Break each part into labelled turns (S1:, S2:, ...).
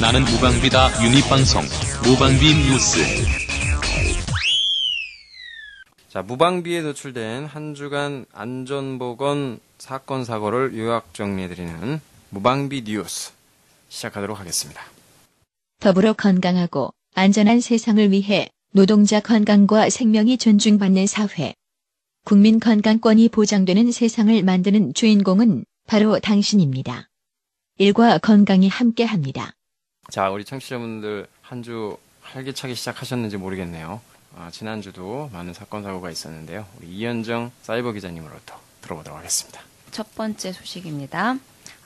S1: 나는 무방비다 유닛방송 무방비 뉴스
S2: 자, 무방비에 노출된 한 주간 안전보건 사건 사고를 요약 정리해드리는 무방비 뉴스 시작하도록 하겠습니다.
S3: 더불어 건강하고 안전한 세상을 위해 노동자 건강과 생명이 존중받는 사회. 국민 건강권이 보장되는 세상을 만드는 주인공은 바로 당신입니다. 일과 건강이 함께합니다.
S2: 자, 우리 청취자분들 한 주 활기차게 시작하셨는지 모르겠네요. 아, 지난주도 많은 사건 사고가 있었는데요. 우리 이현정 사이버 기자님으로부터 들어보도록 하겠습니다.
S4: 첫 번째 소식입니다.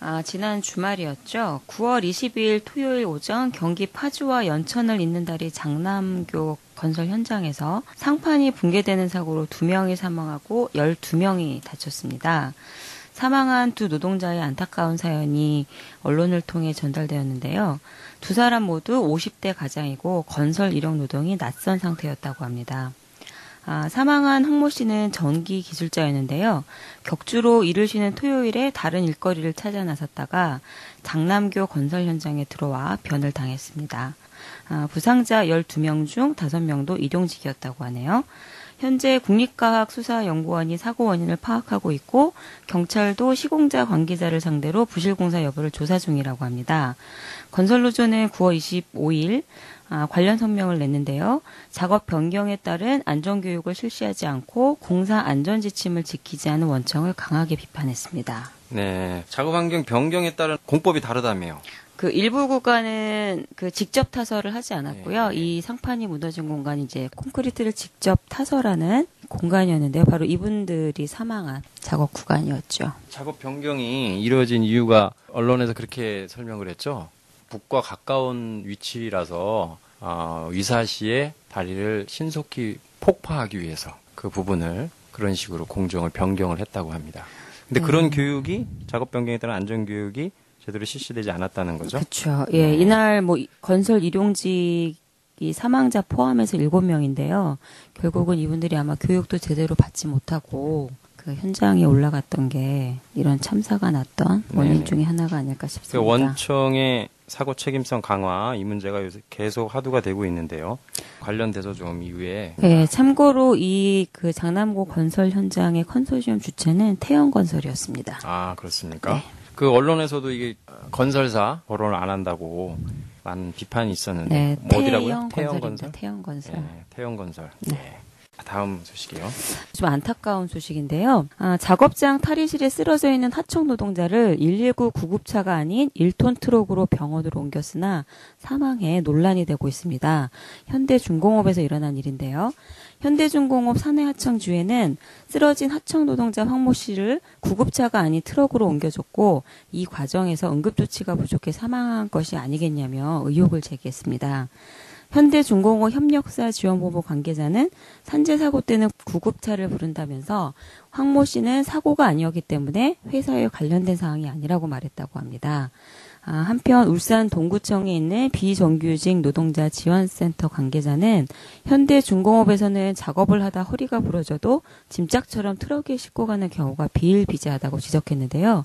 S4: 아, 지난 주말이었죠. 9월 22일 토요일 오전 경기 파주와 연천을 잇는 다리 장남교 건설 현장에서 상판이 붕괴되는 사고로 2명이 사망하고 12명이 다쳤습니다. 사망한 두 노동자의 안타까운 사연이 언론을 통해 전달되었는데요. 두 사람 모두 50대 가장이고 건설 일용 노동이 낯선 상태였다고 합니다. 아, 사망한 홍모 씨는 전기 기술자였는데요. 격주로 일을 쉬는 토요일에 다른 일거리를 찾아 나섰다가 장남교 건설 현장에 들어와 변을 당했습니다. 아, 부상자 12명 중 5명도 이동직이었다고 하네요. 현재 국립과학수사연구원이 사고 원인을 파악하고 있고 경찰도 시공자 관계자를 상대로 부실공사 여부를 조사 중이라고 합니다. 건설노조는 9월 25일 아, 관련 성명을 냈는데요. 작업 변경에 따른 안전교육을 실시하지 않고 공사 안전 지침을 지키지 않은 원청을 강하게 비판했습니다.
S2: 네, 작업 환경 변경에 따른 공법이 다르다며요.
S4: 그 일부 구간은 그 직접 타설을 하지 않았고요.
S2: 네.
S4: 이 상판이 무너진 공간이 이제 콘크리트를 직접 타설하는 공간이었는데요. 바로 이분들이 사망한 작업 구간이었죠.
S2: 작업 변경이 이루어진 이유가 언론에서 그렇게 설명을 했죠. 북과 가까운 위치라서 어, 위사시에 다리를 신속히 폭파하기 위해서 그 부분을 그런 식으로 공정을 변경을 했다고 합니다. 근데 그런 교육이 작업 변경에 따른 안전 교육이 제대로 실시되지 않았다는 거죠.
S4: 그렇죠. 예,
S2: 네.
S4: 이날 뭐 이- 건설 일용직 이 사망자 포함해서 7명인데요. 결국은 이분들이 아마 교육도 제대로 받지 못하고 그 현장에 올라갔던 게 이런 참사가 났던 원인
S2: 네네.
S4: 중에 하나가 아닐까
S2: 그
S4: 싶습니다.
S2: 원청의 사고 책임성 강화 이 문제가 요새 계속 화두가 되고 있는데요. 관련돼서 좀 이후에
S4: 네, 참고로 이 그 장남고 건설 현장의 컨소시엄 주체는 태영건설이었습니다.
S2: 아 그렇습니까?
S4: 네.
S2: 그 언론에서도 이게 건설사 거론을 안 한다고 많은 비판이 있었는데
S4: 네,
S2: 뭐 어디라고요?
S4: 태영건설입니다. 태영건설.
S2: 네, 태영건설.
S4: 네.
S2: 네. 다음 소식이요.
S4: 좀 안타까운 소식인데요. 아, 작업장 탈의실에 쓰러져 있는 하청 노동자를 119 구급차가 아닌 1톤 트럭으로 병원으로 옮겼으나 사망해 논란이 되고 있습니다. 현대중공업에서 일어난 일인데요. 현대중공업 사내하청주에는 쓰러진 하청 노동자 황모 씨를 구급차가 아닌 트럭으로 옮겨줬고 이 과정에서 응급조치가 부족해 사망한 것이 아니겠냐며 의혹을 제기했습니다. 현대중공업 협력사 지원본부 관계자는 산재 사고 때는 구급차를 부른다면서 황모 씨는 사고가 아니었기 때문에 회사에 관련된 사항이 아니라고 말했다고 합니다. 아, 한편 울산 동구청에 있는 비정규직 노동자 지원센터 관계자는 현대중공업에서는 작업을 하다 허리가 부러져도 짐짝처럼 트럭에 싣고 가는 경우가 비일비재하다고 지적했는데요.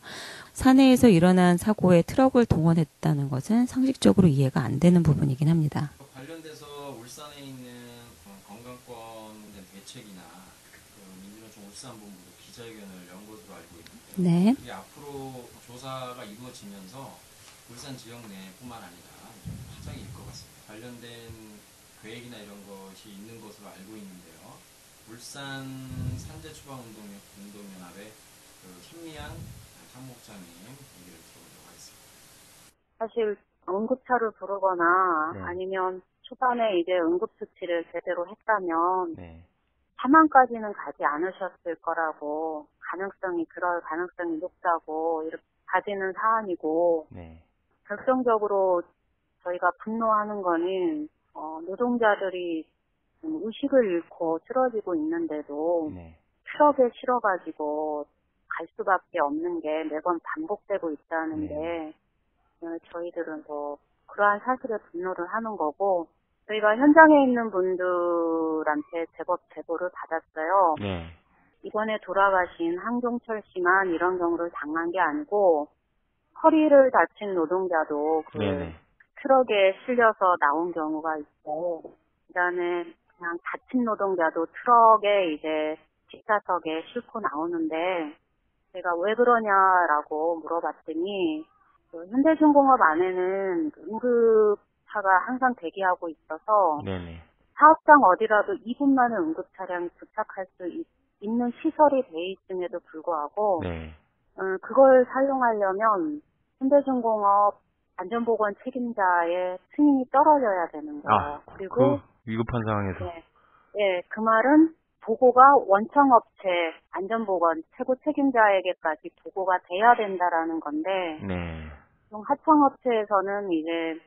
S4: 사내에서 일어난 사고에 트럭을 동원했다는 것은 상식적으로 이해가 안 되는 부분이긴 합니다.
S2: 관련돼서 울산에 있는 건강권 대책이나 그 민주노총 울산본부도 기자회견을 연 것으로 알고 있는데
S4: 네.
S2: 이게 앞으로 조사가 이루어지면서 울산 지역 내뿐만 아니라 좀 파장이 일것 같습니다. 관련된 계획이나 이런 것이 있는 것으로 알고 있는데요. 울산 산재 추방 운동 운동연합의 그 현미양 사무국장님 얘기를 들어보도록 하겠습니다.
S5: 사실 응급차를 부르거나
S2: 네.
S5: 아니면 초반에 이제 응급조치를 제대로 했다면
S2: 네.
S5: 사망까지는 가지 않으셨을 거라고 가능성이 그럴 가능성이 높다고 이렇게 가지는 사안이고
S2: 네.
S5: 결정적으로 저희가 분노하는 거는 어, 노동자들이 좀 의식을 잃고 쓰러지고 있는데도
S2: 네.
S5: 트럭에 실어가지고 갈 수밖에 없는 게 매번 반복되고 있다는
S2: 네.
S5: 게 어, 저희들은 뭐 그러한 사실에 분노를 하는 거고 저희가 현장에 있는 분들한테 제법 제보를 받았어요.
S2: 네.
S5: 이번에 돌아가신 항종철 씨만 이런 경우를 당한 게 아니고 허리를 다친 노동자도 그
S2: 네네.
S5: 트럭에 실려서 나온 경우가 있고, 그다음에 그냥 다친 노동자도 트럭에 이제 뒷좌석에 싣고 나오는데, 제가 왜 그러냐라고 물어봤더니, 그 현대중공업 안에는 그 응급차가 항상 대기하고 있어서,
S6: 네네.
S5: 사업장 어디라도 2분 만에 응급 차량이 도착할 수 있, 는 시설이 돼 있음에도 불구하고
S6: 네.
S5: 음, 그걸 사용하려면 현대중공업 안전보건 책임자의 승인이 떨어져야 되는 거예요.
S6: 아,
S5: 그리고
S6: 그 위급한 상황에서.
S5: 네, 예, 그 말은 보고가 원청업체 안전보건 최고 책임자에게까지 보고가 돼야 된다라는 건데
S6: 네.
S5: 하청업체에서는 이제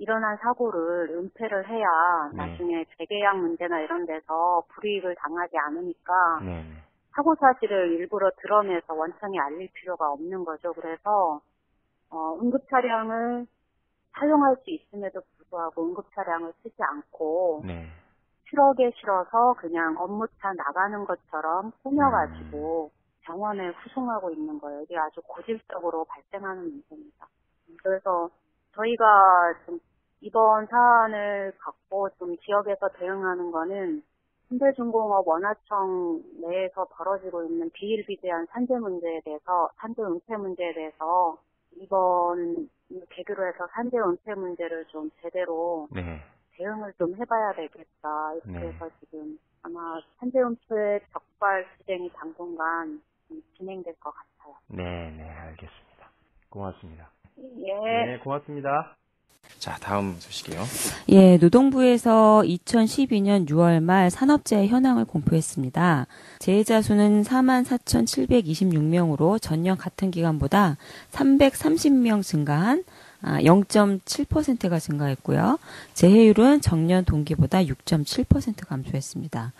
S5: 일어난 사고를 은폐를 해야
S6: 네.
S5: 나중에 재계약 문제나 이런 데서 불이익을 당하지 않으니까
S6: 네네.
S5: 사고 사실을 일부러 드러내서 원청에 알릴 필요가 없는 거죠. 그래서 어, 응급 차량을 사용할 수 있음에도 불구하고 응급 차량을 쓰지 않고
S6: 네.
S5: 트럭에 실어서 그냥 업무차 나가는 것처럼 꾸며가지고 병원에 후송하고 있는 거예요. 이게 아주 고질적으로 발생하는 문제입니다. 그래서 저희가 좀 이번 사안을 갖고 좀 지역에서 대응하는 거는 현대중공업 원화청 내에서 벌어지고 있는 비일비재한 산재 문제에 대해서 산재 은폐 문제에 대해서 이번 계기로 해서 산재 은폐 문제를 좀 제대로
S6: 네.
S5: 대응을 좀 해봐야 되겠다.
S6: 네.
S5: 그래서 지금 아마 산재 은폐 적발 투쟁이 당분간 좀 진행될 것 같아요.
S6: 네 네. 알겠습니다. 고맙습니다.
S5: 예.
S6: 네, 고맙습니다.
S2: 자, 다음 소식이요.
S4: 예, 노동부에서 2012년 6월 말 산업재해 현황을 공표했습니다. 재해자 수는 44,726명으로 전년 같은 기간보다 330명 증가한 아, 0.7%가 증가했고요. 재해율은 전년 동기보다 6.7% 감소했습니다.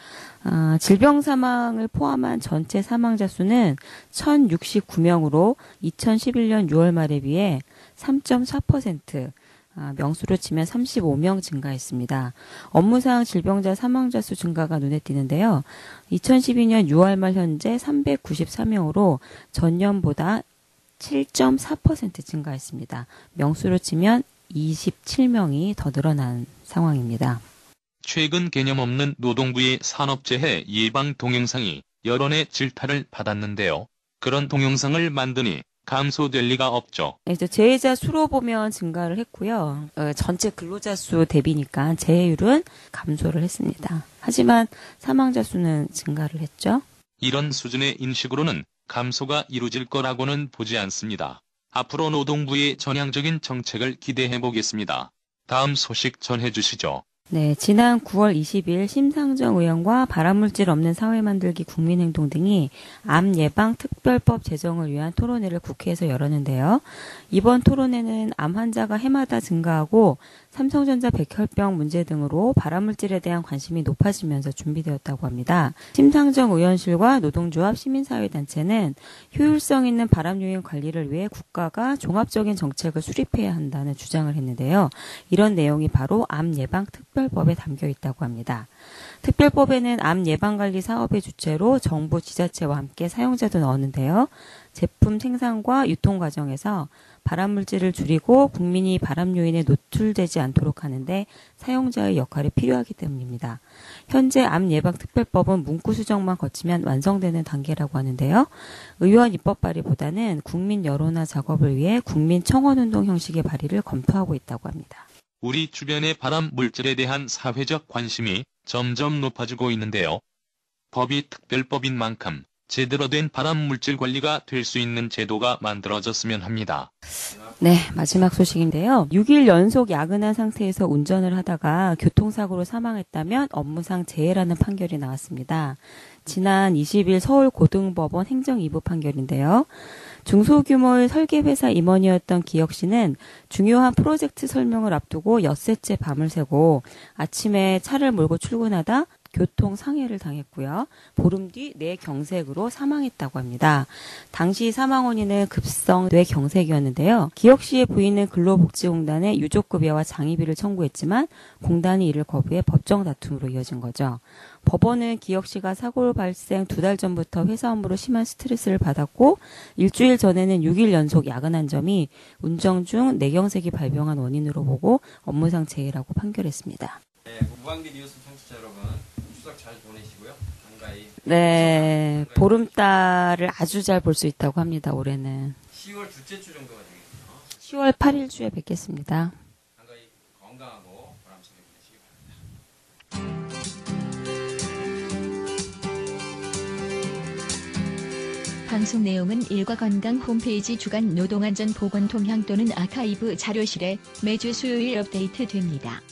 S4: 아, 질병 사망을 포함한 전체 사망자 수는 1,069명으로 2011년 6월 말에 비해 3.4% 아, 명수로 치면 35명 증가했습니다. 업무상 질병자 사망자 수 증가가 눈에 띄는데요. 2012년 6월 말 현재 394명으로 전년보다 7.4% 증가했습니다. 명수로 치면 27명이 더 늘어난 상황입니다.
S1: 최근 개념 없는 노동부의 산업재해 예방 동영상이 여론의 질타를 받았는데요. 그런 동영상을 만드니 감소될 리가 없죠.
S4: 그래서 재해자 수로 보면 증가를 했고요. 어, 전체 근로자 수 대비니까 재해율은 감소를 했습니다. 하지만 사망자 수는 증가를 했죠.
S1: 이런 수준의 인식으로는 감소가 이루어질 거라고는 보지 않습니다. 앞으로 노동부의 전향적인 정책을 기대해 보겠습니다. 다음 소식 전해 주시죠.
S4: 네, 지난 9월 20일 심상정 의원과 발암물질 없는 사회 만들기 국민행동 등이 암 예방 특별법 제정을 위한 토론회를 국회에서 열었는데요. 이번 토론회는 암 환자가 해마다 증가하고 삼성전자 백혈병 문제 등으로 발암물질에 대한 관심이 높아지면서 준비되었다고 합니다. 심상정 의원실과 노동조합 시민사회단체는 효율성 있는 발암 요인 관리를 위해 국가가 종합적인 정책을 수립해야 한다는 주장을 했는데요. 이런 내용이 바로 암 예방 특별 법에 담겨 있다고 합니다. 특별법에는 암 예방관리 사업의 주체로 정부 지자체와 함께 사용자도 넣었는데요. 제품 생산과 유통 과정에서 발암물질을 줄이고 국민이 발암 요인에 노출되지 않도록 하는데 사용자의 역할이 필요하기 때문입니다. 현재 암 예방 특별법은 문구 수정만 거치면 완성되는 단계라고 하는데요. 의원 입법 발의보다는 국민 여론화 작업을 위해 국민 청원 운동 형식의 발의를 검토하고 있다고 합니다.
S1: 우리 주변의 발암 물질에 대한 사회적 관심이 점점 높아지고 있는데요. 법이 특별법인 만큼 제대로 된 발암 물질 관리가 될 수 있는 제도가 만들어졌으면 합니다.
S4: 네, 마지막 소식인데요. 6일 연속 야근한 상태에서 운전을 하다가 교통사고로 사망했다면 업무상 재해라는 판결이 나왔습니다. 지난 20일 서울고등법원 행정 2부 판결인데요. 중소규모의 설계회사 임원이었던 기혁 씨는 중요한 프로젝트 설명을 앞두고 엿새째 밤을 새고 아침에 차를 몰고 출근하다 교통 상해를 당했고요. 보름 뒤 뇌경색으로 사망했다고 합니다. 당시 사망 원인은 급성 뇌경색이었는데요. 기혁 씨의 부인은 근로복지공단에 유족급여와 장의비를 청구했지만 공단이 이를 거부해 법정 다툼으로 이어진 거죠. 법원은 기혁 씨가 사고 발생 두 달 전부터 회사 업무로 심한 스트레스를 받았고 일주일 전에는 6일 연속 야근한 점이 운정 중 뇌경색이 발병한 원인으로 보고 업무상 재해라고 판결했습니다.
S2: 네, 무방비 뉴스 청취자 여러분 추석 잘 보내시고요. 한가히
S4: 네, 보름달을 아주 잘 볼 수 있다고 합니다. 올해는
S2: 10월 둘째 주 정도가 되겠네요.
S4: 10월 8일 주에 뵙겠습니다.
S2: 한가히 건강하고 보람차게 보내시기 바랍니다.
S3: 방송 내용은 일과 건강 홈페이지 주간 노동안전 보건 통향 또는 아카이브 자료실에 매주 수요일 업데이트 됩니다.